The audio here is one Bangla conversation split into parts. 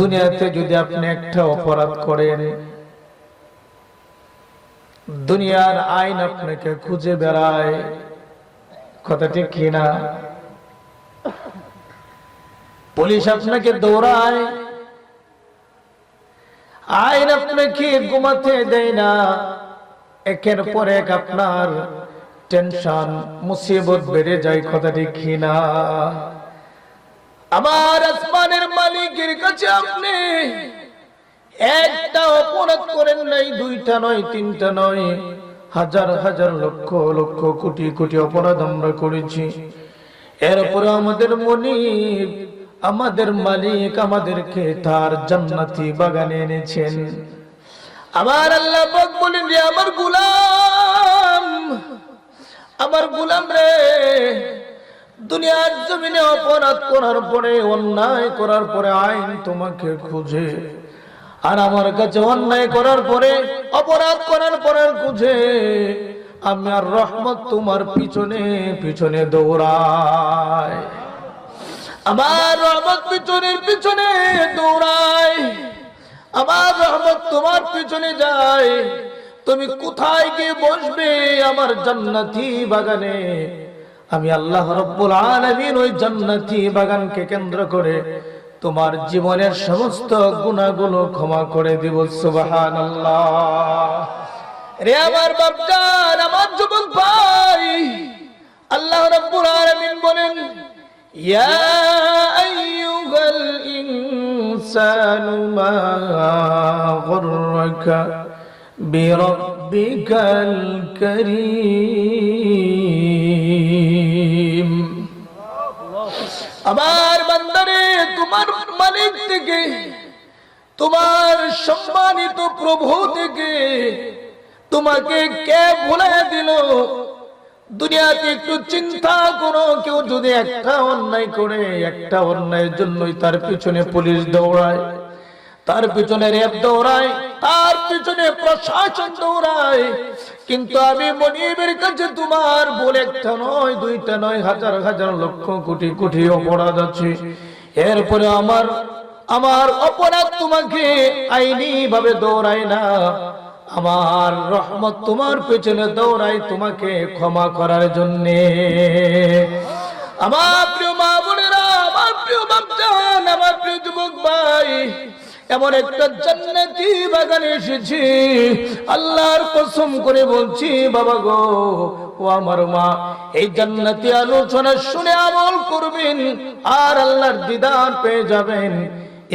দুনিয়াতে যদি আপনি একটা অপরাধ করেন, দুনিয়ার আইন আপনাকে খুঁজে বেড়ায়। কথা ঠিক কিনা পুলিশ আপনাকে দৌড়ায়। আইন আপনাকে ঘুমাতে দেয় না। একের পর এক আপনার টেনশন, মুসিবত বেড়ে যায় কথাটি ঠিক কিনা আমার আসমানের মালিকের কাছে আপনি একটা অপরাধ করেন নাই, দুইটা নয়, তিনটা নয়, হাজার হাজার লক্ষ লক্ষ, কোটি কোটি অপরাধ আমরা করেছি। এরপরে আমাদের মনি আমাদের মালিক আমাদেরকে তার জান্নাতি বাগানে এনেছেন। আমার আল্লাহ বলেন রে আমার গুলাম আমার গুলাম রে দুনিয়ার জমিনে অপরাধ করার পরে, অন্যায় করার পরে আইন তোমাকে খুঁজে। আর আমার কাছে অন্যায় করার পরে, অপরাধ করার পরে খুঁজে। আমি আর রহমত তোমার পিছনে পিছনে দৌড়ায় আমার রহমত পিছনের পিছনে দৌড়ায় আমার রহমত তোমার পিছনে যায়। তুমি কোথায় গিয়ে বসবে আমার জান্নাতি বাগানে? আমি আল্লাহ রব্বুল আলামিন ওই জান্নাতি বাগানকে কেন্দ্র করে তোমার জীবনের সমস্ত গুণাগুলো ক্ষমা করে দিব, সুবহানাল্লাহ। রে আমার বাপজান, আমার যুবক ভাই, আল্লাহ রব্বুল আলামিন বলেন, ইয়া আইয়ুহাল ইনসানু মা গররাকা বিরাব্বিকাল কারীম। আমার বান্দারে, তোমার মালিক থেকে, তোমার সম্মানিত প্রভু থেকে তোমাকে কে ভুলাই দিল? দুনিয়াতে একটু চিন্তা করো, কেউ যদি একটা অন্যায় করে, একটা অন্যায়ের জন্যই তার পিছনে পুলিশ দৌড়ায়। তার পিছনে রেপ দৌড়ায়, তার পিছনে প্রশাসন দৌড়ায়। কিন্তু আমি মনিবের কাছে তোমার বলে একটা নয়, দুইটা নয়, হাজার হাজার লক্ষ কোটি কোটি অপরাধ আছে। এরপরে আমার আমার অপরাধ তোমাকে আইনি ভাবে দৌড়ায় না। আমার রহমত তোমার পেছনে দৌড়াই তোমাকে ক্ষমা করার জন্যে। আমার প্রিয় মা বোনেরা, আমার প্রিয় বাপজান আমার প্রিয় যুবক ভাই এমন একটা জান্নাতি বাগানে এসেছি। আল্লাহর কসম করে বলছি, বাবা গো, ও আমার মা, এই জান্নাতি আলোচনা শুনে আমল করবেন আর আল্লাহর দিদার পেয়ে যাবেন।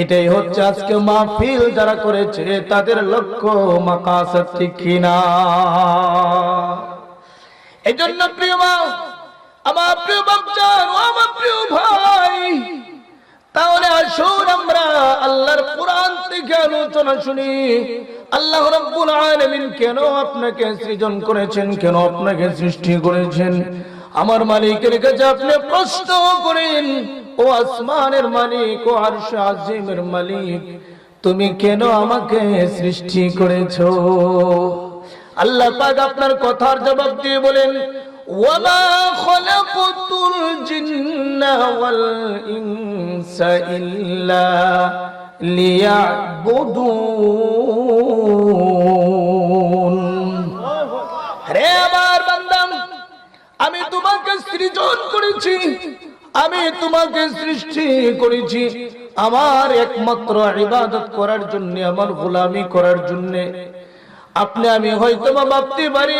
এটাই হচ্ছে আজকে মাহফিল যারা করেছে, তাদের লক্ষ্য মাকাসাদ ঠিক কিনা? এই জন্য প্রিয় মা, আমার প্রিয় বাচ্চার আমার প্রিয় ভাই তাহলে আসুন আমরা আল্লাহর কোরআন থেকে আলোচনা শুনি। আল্লাহ রাব্বুল আলামিন কেন আপনাকে সৃজন করেছেন, কেন আপনাকে সৃষ্টি করেছেন? আমার মালিকের কাছে আপনি প্রশ্ন করেন, ও আসমানের মালিক, ও আরশ আজিমের মালিক, তুমি কেন আমাকে সৃষ্টি করেছ? আল্লাহ পাক আপনার কথার জবাব দিয়ে বলেন খলাকতুল জিন্না ওয়াল ইনসা ইল্লা লিয়াবুদুন রে আমার বান্দাম, আমি তোমাকে সৃজন করেছি, আমি তোমাকে সৃষ্টি করেছি। আমার একমাত্র ইবাদত করার জন্য, আমার গোলামি করার জন্য। আপনি, আমি হয়তো ভাবতে পারি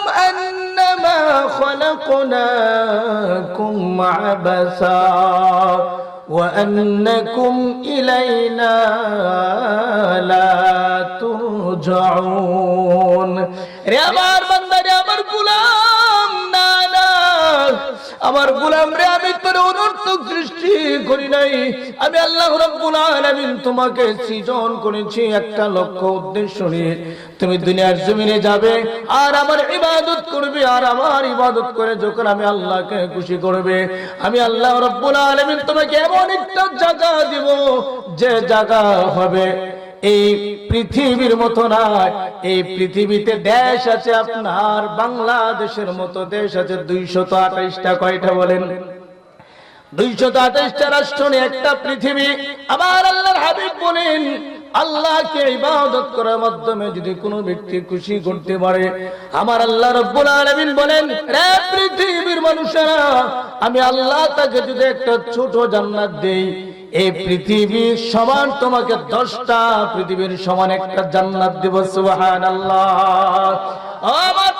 খলাকনাকুম আবাসা وأنكم إلينا لا ترجعون রে আমার বান্দা রে আমার গোলাম না না আমার গোলাম রে আমি তোর অনর্থক সৃষ্টি করি নাই। আমি আল্লাহ রাব্বুল আলামিন তোমাকে সৃজন করেছি একটা লক্ষ্য উদ্দেশ্য নিয়ে। তুমি দুনিয়ার জমিনে যাবে, আর আমার ইবাদত করবে, আর আমার ইবাদত করে যখন আমি আল্লাহকে খুশি করবে, আমি আল্লাহ রাব্বুল আলামিন তোমাকে এমন একটা জায়গা দিব যে জায়গা হবে এই পৃথিবীর মতো না এই পৃথিবীতে দেশ আছে আপনার, বাংলাদেশের মতো দেশ আছে। দুইশত আঠাইশটা, কয়টা বলেন? আঠাইশটা রাষ্ট্র নিয়ে একটা পৃথিবী। আল্লাহর বলেন, আল্লাহকে মাধ্যমে যদি কোনো ব্যক্তি খুশি করতে পারে, আমার আল্লাহ রব্বুল বলেন পৃথিবীর মানুষেরা, আমি আল্লাহ তাকে যদি একটা ছোট জান্নাত দেই, এই পৃথিবীর সমান তোমাকে দশটা, পৃথিবীর সমান একটা জান্নাত দেব, সুবহানাল্লাহ। আমার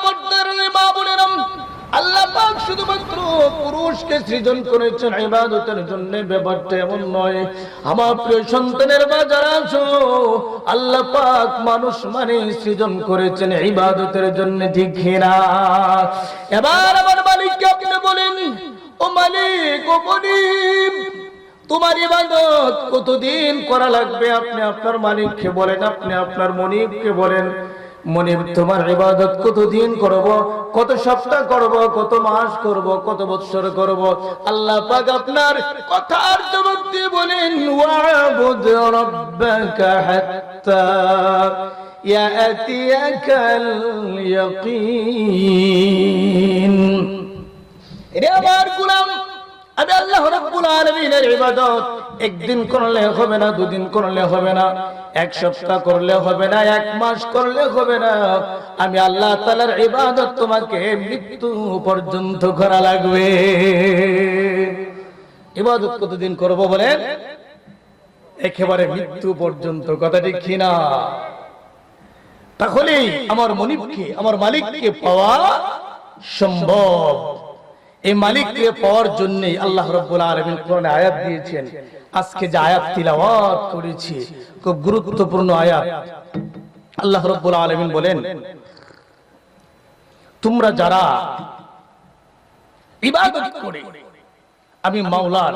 আল্লাহ পাক শুধুমাত্র পুরুষকে সৃজন করেছেন ইবাদতের জন্য সন্তানের পাক মানুষ মানে সৃজন করেছেন ইবাদতের জন্য, ঠিক এবার আমার মালিককে আপনি বলেন, ও মালিক, ও তোমার ইবাদত কতদিন করা লাগবে? আপনি আপনার মালিককে বলেন, আপনি আপনার মনিবকে বলেন। মনিব তোমার ইবাদত কতদিন করব? কত সপ্তাহ করব? কত মাস করব? কত বৎসর করব? আল্লাহ পাক আপনার কথার জবাব দিয়ে বলেন, ওয়াবুদ রাব্বাকা হাত্তা ইয়াতিয়াকাল ইয়াকিন রে আমার গোলাম আমি আল্লাহ রাব্বুল আলামিনের ইবাদত। একদিন করলে হবে না, দুদিন করলে হবে না, এক সপ্তাহ করলে হবে না, এক মাস করলে হবে না। আমি আল্লাহ তাআলার ইবাদত তোমাকে মৃত্যু পর্যন্ত করা লাগবে। ইবাদত কতদিন করব বলেন? একেবারে মৃত্যু পর্যন্ত, কথা ঠিক কিনা? তাহলেই আমার মনিবকে, আমার মালিককে পাওয়া সম্ভব। এই মালিককে পাওয়ার জন্য আল্লাহ রব্বুল আলমিন কোরআনে আয়াত দিয়েছেন। আজকে যে আয়াত তিলাওয়াত করেছি, খুব গুরুত্বপূর্ণ আয়াত। আল্লাহ রব্বুল আলমিন বলেন, তোমরা যারা ইবাদত করে, আমি মাওলার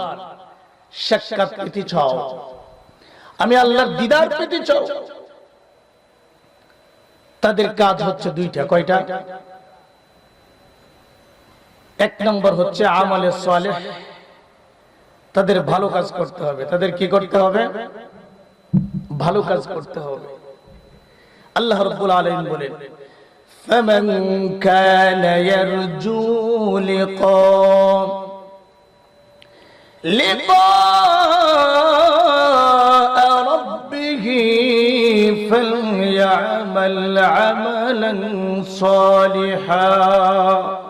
সাক্ষাৎ পেতে চাও, আমি আল্লাহর দিদার পেতে চাও। তাদের কাজ হচ্ছে দুইটা, কয়টা? এক নম্বর হচ্ছে আমলে সালেহ তাদের ভালো কাজ করতে হবে তাদের কি করতে হবে ভালো কাজ করতে হবে আল্লাহ রাব্বুল আলামিন বলেন فمن كان يرجو لقاء لقاء ربه فليعمل عملا صالحا রে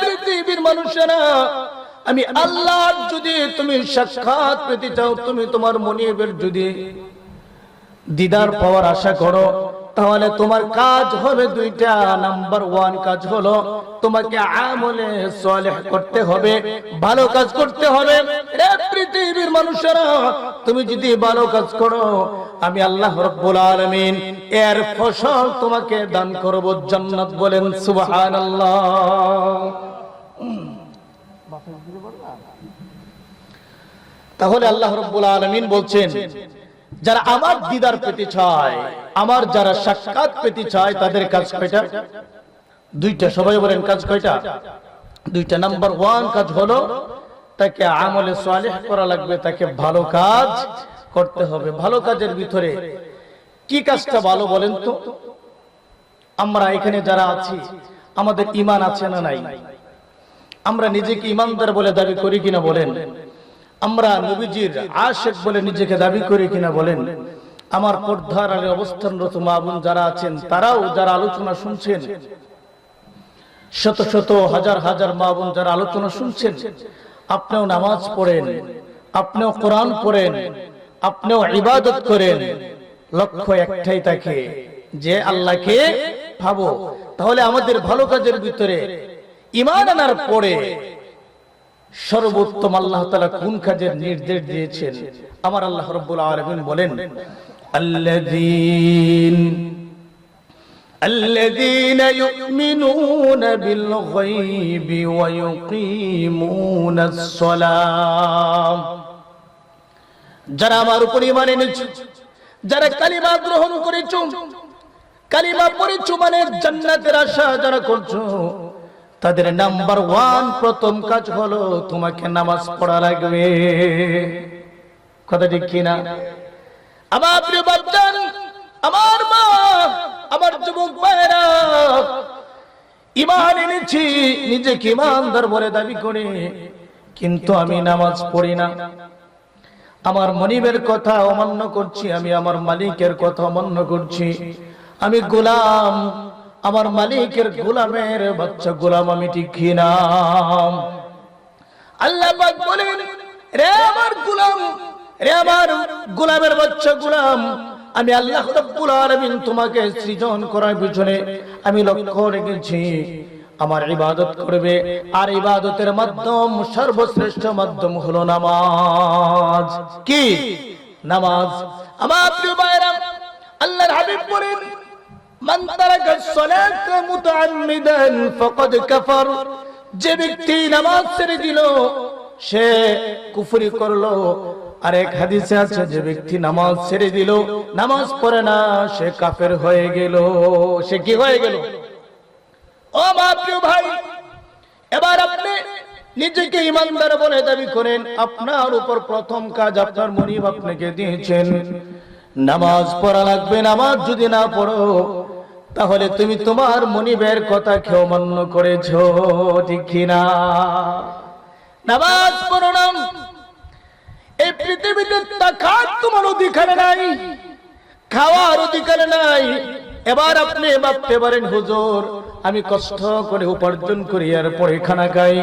পৃথিবীর মানুষেরা, আমি আল্লাহ যদি তুমি সাক্ষাৎ পেতে চাও, তুমি তোমার মনিবের যদি দিদার পাওয়ার আশা করো তাহলে তোমার কাজ হবে দুইটা। নাম্বার ওয়ান কাজ হলো তোমাকে আমলে সালেহ করতে হবে, ভালো কাজ করতে হবে। পৃথিবীর মানুষেরা, তুমি যদি ভালো কাজ করো, আমি আল্লাহ রব্বুল আলামিন এর ফসল তোমাকে দান করব জান্নাত বলেন সুবহানাল্লাহ। তাহলে আল্লাহ রব্বুল আলামিন বলছেন যারা আমার দিদার পেতে চায়, আমার যারা সাক্ষাৎ পেতে চায়, তাদের কাজ কয়টা? দুইটা, সবাই বলেন কাজ কয়টা? দুইটা। নাম্বার ওয়ান কাজ হলো, তাকে আমলে সালেহ করা লাগবে, তাকে ভালো কাজ করতে হবে। ভালো কাজের ভিতরে কি কাজটা ভালো বলেন তো? আমরা এখানে যারা আছি, আমাদের ইমান আছে না নাই? আমরা নিজেকে ইমানদার বলে দাবি করি কিনা বলেন? আমরা নবীজির আশেক বলে নিজেকে দাবি করি কিনা বলেন। আমার পর্দার আলে অবস্থানরত মা বোন যারা আছেন, তারাও যারা আলোচনা শুনছেন, শত শত হাজার হাজার মা বোন যারা আলোচনা শুনছেন, আপনিও নামাজ পড়েন, আপনিও কোরআন পড়েন, আপনিও ইবাদত করেন, লক্ষ্য একটাই থাকে যে আল্লাহকে ভাবো। তাহলে আমাদের ভালো কাজের ভিতরে ইমান আনার পরে সর্বোত্তম আল্লাহ তালা কোন কাজের নির্দেশ দিয়েছেন আমার আল্লাহ রব্বুল আলমিন বলেন আল্লাযীন الذين يؤمنون بالغيب ويقيمون الصلاة যারা আমার উপর ইমান এনেছে যারা কালিমা গ্রহণ করেছ কালিমা পড়েছ মানে জান্নাতের আশা যারা করছো তাদের নাম্বার ওয়ান প্রথম কাজ হলো তোমাকে নামাজ পড়া লাগবে। কথা ঠিক কিনা আমার বাচ্চান, আমার মা, আমার যুবক ভাইরা ইমান এনেছি, নিজেকে ইমানদার বলে দাবি করে, কিন্তু আমি নামাজ পড়ি না। আমার মনিবের কথা অমান্য করছি, আমি আমার মালিকের কথা অমান্য করছি। আমি গোলাম আমার মালিকের গোলামের বাচ্চা গোলাম আমি ঠিক নাম আল্লাহ বলেন, রে আমার গোলাম, রে আমার গোলামের বাচ্চা গোলাম, আমি আল্লাহ রাব্বুল আলামিন তোমাকে সৃজন করার পিছনে আমি লক্ষ্য রেখেছি। আমার ইবাদত করবে, আর ইবাদতের মাধ্যম সর্বশ্রেষ্ঠ মাধ্যম হলো নামাজ। কি? নামাজ? আমার প্রিয় ভাইরা আল্লাহর হাবিব বলেন মান তারাকা সালাত মুতাআম্মিদান ফাকাদ কাফার। যে ব্যক্তি নামাজ ছেড়ে দিল, সে কুফরি করল। আর এক হাদিসে আছে, যে ব্যক্তি নামাজ ছেড়ে দিল, নামাজ পড়ে না, সে কাফের হয়ে গেল। সে কি হয়ে গেল? ও মা প্রিয় ভাই, এবার আপনি নিজেকে ইমানদার বলে দাবি করেন, আপনার উপর প্রথম কাজ আপনার মনিব আপনাকে দিয়েছেন। নামাজ পড়া লাগবে, নামাজ যদি না পড়ো তাহলে তুমি তোমার মনিবের কথা খেও মান্য করেছ, ঠিক কিনা? নামাজ না। এই পৃথিবীতে তাকার তোমার অধিকার নাই, খাওয়ার অধিকার নাই। এবার আপনি ভাবতে পারেন, হুজুর, আমি কষ্ট করে উপার্জন করি আর পরে খানা খাই।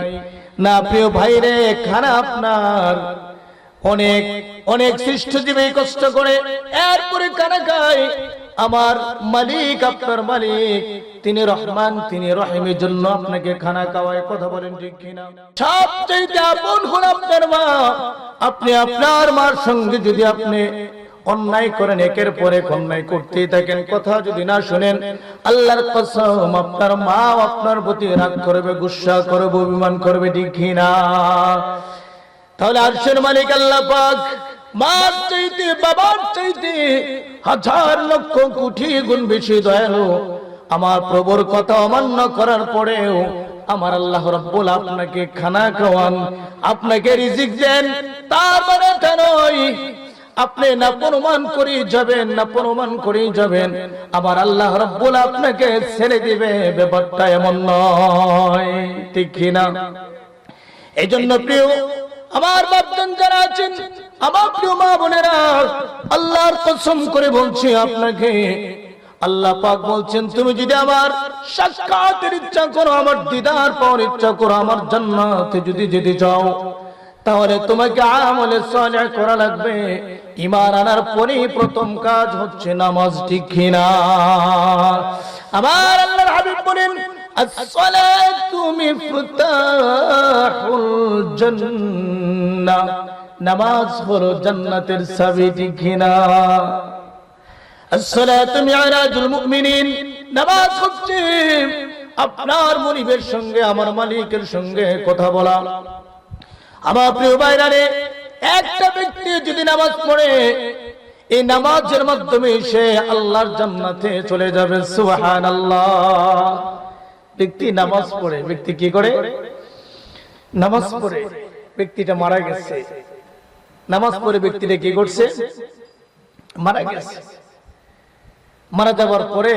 না, প্রিয় ভাই রে খানা আপনার। অনেক অনেক সৃষ্টজীবী কষ্ট করে, এরপরে খানা খায় আমার মালিক, আপনার মালিক, তিনি রহমান, তিনি রহিমের জন্য আপনাকে খানা খাওয়ায়, কথা বলেন ঠিক কিনা? সবচেয়ে আপন হল আপনার মা। আপনি আপনার মার সঙ্গে যদি আপনি অন্যায় করেন, একের পরে অন্যায় করতেই থাকেন, কথা যদি না শুনেন, আল্লাহর কসম, আপনার মা আপনার প্রতি রাগ করবে, গুসা করবে, অভিমান করবে, ঠিক না তাহলে আরশের মালিক আল্লাহ পাক মার চাইতে, বাবার চাইতে হাজার লক্ষ কোটি গুণ বেশি দয়ালু। আমার প্রভুর কথা অমান্য করার পরেও আমার আল্লাহ রব্বুল আপনাকে খানা খাওয়ান, আপনাকে রিজিক দেন। তার মানে নয়, আপনি না প্রমাণ করে যাবেন না প্রমাণ করে যাবেন। আমার আল্লাহ রব্বুল আপনাকে ছেড়ে দিবে, ব্যাপারটা এমন নয়। ঠিক কিনা? এই জন্য প্রিয়, আমার বাপজন যারা আছেন আমার প্রিয় মা বোনেরা, আল্লাহর কসম করে বলছি আপনাকে, আল্লাহ পাক বলছেন, তুমি যদি আমার সাক্ষাতের ইচ্ছা করো, আমার দিদার পাওয়ার ইচ্ছা করো, আমার জান্নাতে যদি যেতে চাও, তাহলে তোমাকে আমলে সালেহ করা লাগবে। ইমান আনার পরে প্রথম কাজ হচ্ছে নামাজ, ঠিক কিনা আমার আল্লাহর হাবিব বলেন as-salatu miftahul জান্নাহ। নামাজ হলো জান্নাতের চাবি ঠিক কিনা as-salatu মি'রাজুল মুমিনিন, নামাজ হচ্ছে আপনার মনিবের সঙ্গে, আমার মালিকের সঙ্গে কথা বলা। আমার প্রিয় ভাইরারে, একটা ব্যক্তি যদি নামাজ পড়ে, এই নামাজের মাধ্যমে সে আল্লাহর জান্নাতে চলে যাবে। সুবহান আল্লাহ ব্যক্তি নামাজ পড়ে, ব্যক্তি কি করে? নামাজ পড়ে, ব্যক্তিটা মারা গেছে। নামাজ পড়ে ব্যক্তিটা কি করছে? মারা গেছে। মারা যাবার পরে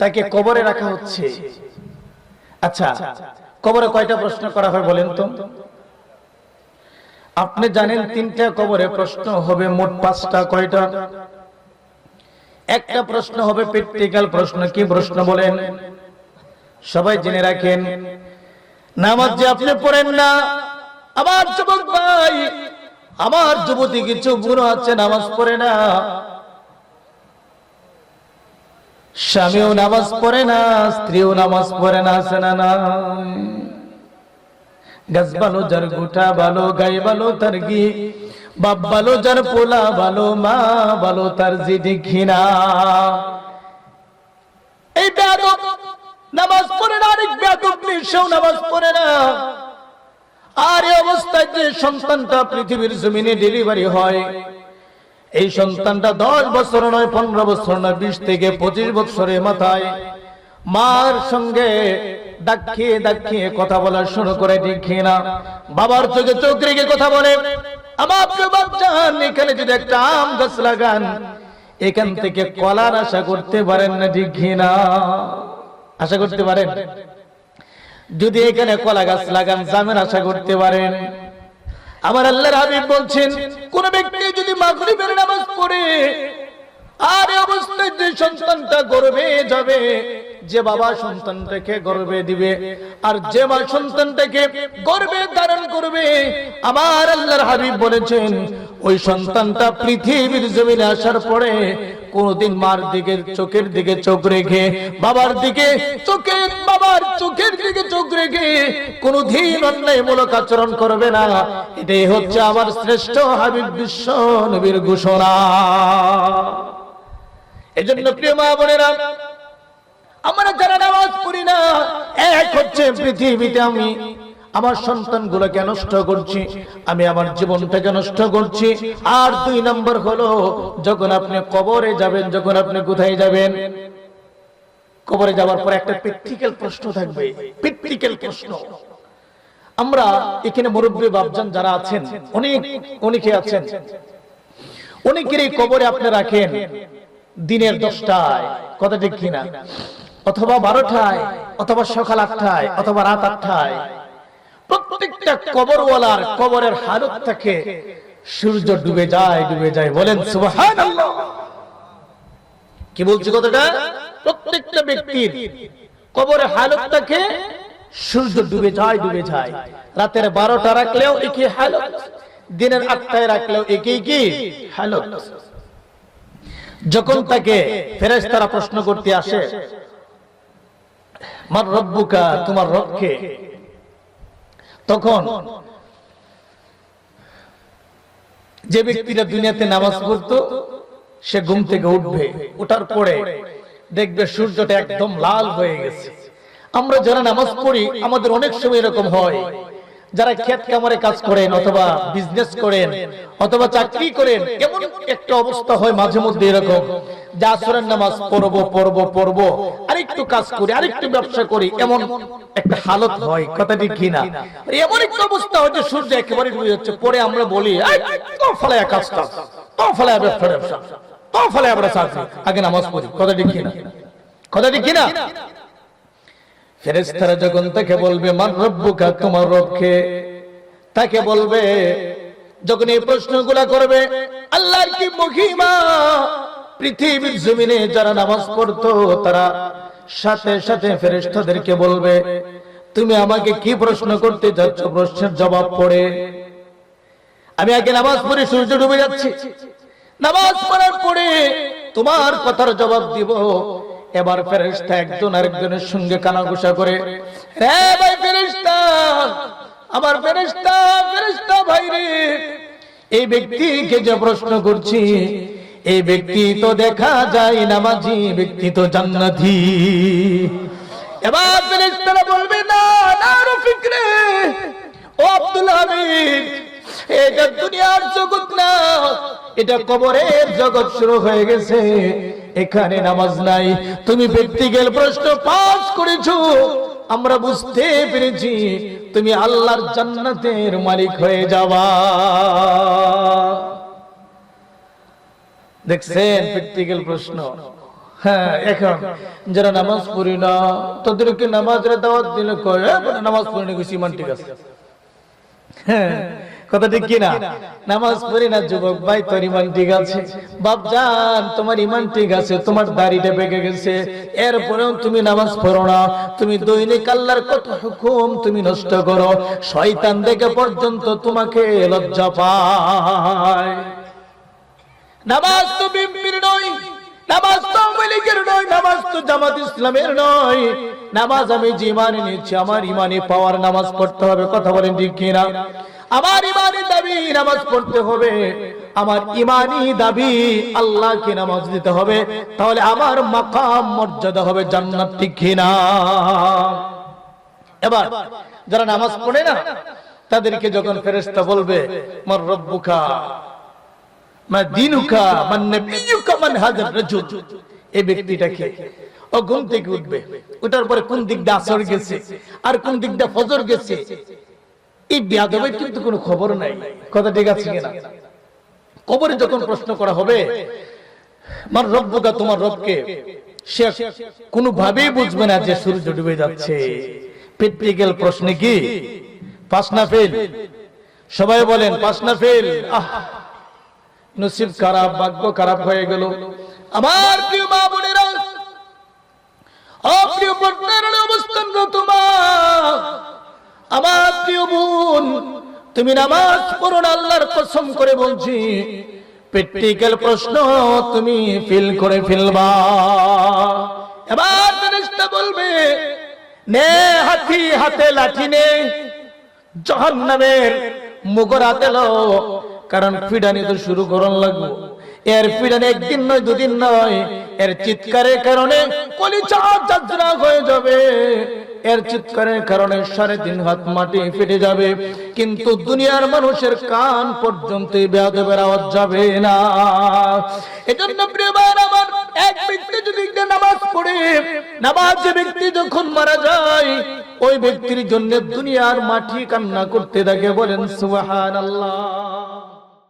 তাকে কবরে রাখা হচ্ছে। আচ্ছা কবরে কয়টা প্রশ্ন করা হয় বলেন তো? আপনি জানেন তিনটা কবরে প্রশ্ন হবে মোট পাঁচটা, কয়টা? একটা প্রশ্ন হবে প্র্যাকটিক্যাল প্রশ্ন, কি প্রশ্ন বলেন? সবাই জেনে রাখেন। নামাজ যে আপনি পড়েন না আমার যুবক ভাই, আমার যুবতী কিছু বুড়ো আছে, নামাজ পড়ে না। স্বামীও নামাজ পড়ে না, স্ত্রীও নামাজ পড়ে না, আছে না গাছ ভালো, যার গোটা ভালো, গাই ভালো, তার গি বাপ ভালো, যার পোলা ভালো, মা ভালো, তার জিডি ঘিনা এই বেয়াদব নামাজ পড়ে না, আরেক বেয়াদব সেও নামাজ পড়ে না। আর এই অবস্থায় যে সন্তানটা পৃথিবীর জমিনে ডেলিভারি হয়, এই সন্তানটা দশ বছর নয়, পনেরো বছর নয়, বিশ থেকে পঁচিশ বছরের মাথায় মার সঙ্গে ডাকিয়ে ডাকিয়ে কথা বলা শুরু করে, ঠিক না বাবার চোখে চোখ রেখে কথা বলে, আমার বাচ্চান, এখানে যদি একটা আম গাছ লাগান, এখান থেকে কলার আশা করতে পারেন না, ঠিক না আশা করতে পারেন? যদি এখানে কলা গাছ লাগান, জামের আশা করতে পারেন। আমার আল্লাহর হাবিব বলছেন, কোন ব্যক্তি যদি মাগরিবের নামাজ পড়ে, আর অবস্থায় যে সন্তানটা গর্বে যাবে, যে বাবা সন্তানটাকে গর্বে দিবে, আর যে মা সন্তানটাকে গর্বে ধারণ করবে, আমার আল্লাহর হাবিব বলেছেন, ওই সন্তানটা পৃথিবীর জমিনে আসার পরে কোনদিন মার দিকে, চোখের দিকে চোখ রেখে, বাবার দিকে, চোখের, বাবার চোখের দিকে চোখ রেখে কোনদিন অন্যায়মূলক আচরণ করবে না। এটাই হচ্ছে আমার শ্রেষ্ঠ হাবিব বিশ্ব নবীর ঘোষণা। এজন্য প্রিয় মা বোনেরা, আমরা যারা নামাজ পড়ি না, এক হচ্ছে পৃথিবীতে আমি আমার সন্তানগুলোকে নষ্ট করছি, আমি আমার জীবনটাকে নষ্ট করছি। আর দুই নম্বর হলো, যখন আপনি কবরে যাবেন, যখন আপনি কোথায় যাবেন, কবরে যাওয়ার পর একটা প্র্যাকটিক্যাল প্রশ্ন থাকবে। প্র্যাকটিক্যাল প্রশ্ন। আমরা এখানে মুরব্বী বাবজান যারা আছেন, অনেক অনেকে আছেন। অনেকেরই কবরে আপনি রাখেন দিনের দশটায়, কথা ঠিক কিনা? অথবা বারোটায়, অথবা সকাল আটটায়, অথবা রাত আটটায়। প্রত্যেকটা কবরওয়ালার কবরের হালত থাকে সূর্য ডুবে যায় ডুবে যায়। বলেন কি বলছি কথাটা? প্রত্যেকটা ব্যক্তির কবরের হালত থাকে সূর্য ডুবে যায় ডুবে যায়। রাতের বারোটা রাখলেও একই হালত, দিনের আটটায় রাখলেও একই কি? হালত। যখন তাকে ফেরেশতারা প্রশ্ন করতে আসে, মার রব্বুকা, তোমার রবকে তখন যে ব্যক্তিরা দুনিয়াতে নামাজ পড়তো, সে ঘুম থেকে উঠবে ওঠার পরে দেখবে সূর্যটা একদম লাল হয়ে গেছে। আমরা যারা নামাজ পড়ি, আমাদের অনেক সময় এরকম হয়। যারা ক্ষেত কামরে কাজ করেন অথবা বিজনেস করেন অথবা চাকরি করেন এমন একটা অবস্থা হয় মাঝে মধ্যে এরকম। আসরের নামাজ পড়ব পড়ব পড়ব আরেকটু কাজ করি আরেকটু ব্যবসা করি এমন একটা হালত হয়। কথাটি এমন একটা অবস্থা সূর্য একেবারে ডুবে যাচ্ছে। পরে আমরা বলি "এই, তো ফলায়া কাজ কাজ তো ব্যবসা ব্যবসা তো আমরা চাকরি। আগে নামাজ পড়ি। কথাটি কথাটি কি না ফেরেশতারা যখন তাকে বলবে, মান রব্বুকা, তোমার রবকে? তাকে বলবে, যখন এই প্রশ্নগুলা করবে, আল্লাহর কি মহিমা? পৃথিবীর জমিনে যারা নামাজ পড়তো, তারা সাথে সাথে ফেরেশতাদেরকে বলবে, তুমি আমাকে কি প্রশ্ন করতে যাচ্ছ? প্রশ্নের জবাব পড়ে, আমি আগে নামাজ পড়ে সূর্য ডুবে যাচ্ছি। নামাজ পড়ার পরে তোমার কথার জবাব দিব। এবার ফেরেশতা একজন আরেকজনের সঙ্গে কানাঘুষা করে রে ভাই আমার ফেরেশতা ফেরেশতা ভাই রে, এই ব্যক্তিকে যে প্রশ্ন করছি, এই ব্যক্তি তো দেখা যায় নামাজি ব্যক্তি তো জান্নাতি। এবার ফেরেশতারা বলবে, না না রফিক রে, ও আব্দুল হামিদ, এটা দুনিয়ার জগৎ না, এটা কবরের জগৎ শুরু হয়ে গেছে। এখানে নামাজ নাই। তুমি ব্যক্তিগত প্রশ্ন পাস করেছ। আমরা বুঝতে পেরেছি, তুমি আল্লাহর জান্নাতের মালিক হয়ে যাবা। দেখছেন প্র্যাকটিক্যাল প্রশ্ন? হ্যাঁ এখন যারা নামাজ পড়ি না, তাদেরকে কথা ঠিক কিনা? নামাজ পড়ি না যুবক ভাই তোর ইমান ঠিক আছে? বাপ জান তোমার ইমান ঠিক আছে তোমার দাড়িটা পেকে গেছে। এরপরেও তুমি নামাজ পড়ো না। তুমি দৈনিক আল্লাহর কত হুকুম তুমি নষ্ট করো। শয়তান দেখে পর্যন্ত তোমাকে লজ্জা পায়। নামাজ তো বিএনপির নয় নামাজ তো আওয়ামী নয় নামাজ তো জামাত ইসলামের নয়। নামাজ আমি যে ইমানে নিচ্ছি আমার ইমানে পাওয়ার নামাজ পড়তে হবে কথা বলেন ঠিক কিনা? আমার ইমানি দাবি নামাজ পড়তে হবে, আমার ইমানি দাবি আল্লাহকে নামাজ দিতে হবে, তাহলে আমার মাকাম মর্যাদা হবে জান্নাত, ঠিক কিনা এবার যারা নামাজ পড়ে না, তাদেরকে যখন ফেরেশতা বলবে, মার রব্বুকা, মা দিনুকা মান নবিয়ুকা মান রাজুল এই ব্যক্তিটাকে ও ঘুম থেকে উঠবে ওটার পরে কোন দিকটা আসর গেছে, আর কোন দিকটা ফজর গেছে এই বিয়াদবের কিন্তু কোনো খবর নাই। কথা ঠিক আছে কিনা? কবরে যখন প্রশ্ন করা হবে মার রব্বুকা, তোমার রবকে? সে কোনোভাবেই বুঝবে না যে সূর্য ডুবে যাচ্ছে। প্র্যাকটিক্যাল প্রশ্নে কি? পাস না ফেল? সবাই বলেন, পাস না ফেল। আহ, নসিব খারাপ, ভাগ্য খারাপ হয়ে গেল। আমার প্রিয় মা বোনেরা, অপ্রিয় পর্দার অবস্থান তোমার আমার প্রিয় বোন, তুমি নামাজ পড়ুন আল্লাহর কসম করে বলছি। প্র্যাকটিক্যাল প্রশ্ন তুমি ফিল করে ফেলবা। এবার ফেরেশতা বলবে, নে হাতি, হাতে লাঠি নে, জাহান্নামের মুগর লও কারণ ফিডানি তো শুরু করন লাগবো। এর ফিডানি একদিন নয়, দুদিন নয়, এর চিৎকারের কারণে কলিচা যাত্রা হয়ে যাবে। এর চিৎকারের কারণে সাড়ে তিন হাত মাটি ফেটে যাবে। কিন্তু দুনিয়ার মানুষের কান পর্যন্ত বেয়াদবের আওয়াজ যাবে না। এজন্য প্রিয় আমার, এক ব্যক্তি যদি নামাজ পড়ে, নামাজ ব্যক্তি যখন মারা যায়, ওই ব্যক্তির জন্য দুনিয়ার মাটি কান্না করতে থাকে, বলেন সুবহানাল্লাহ।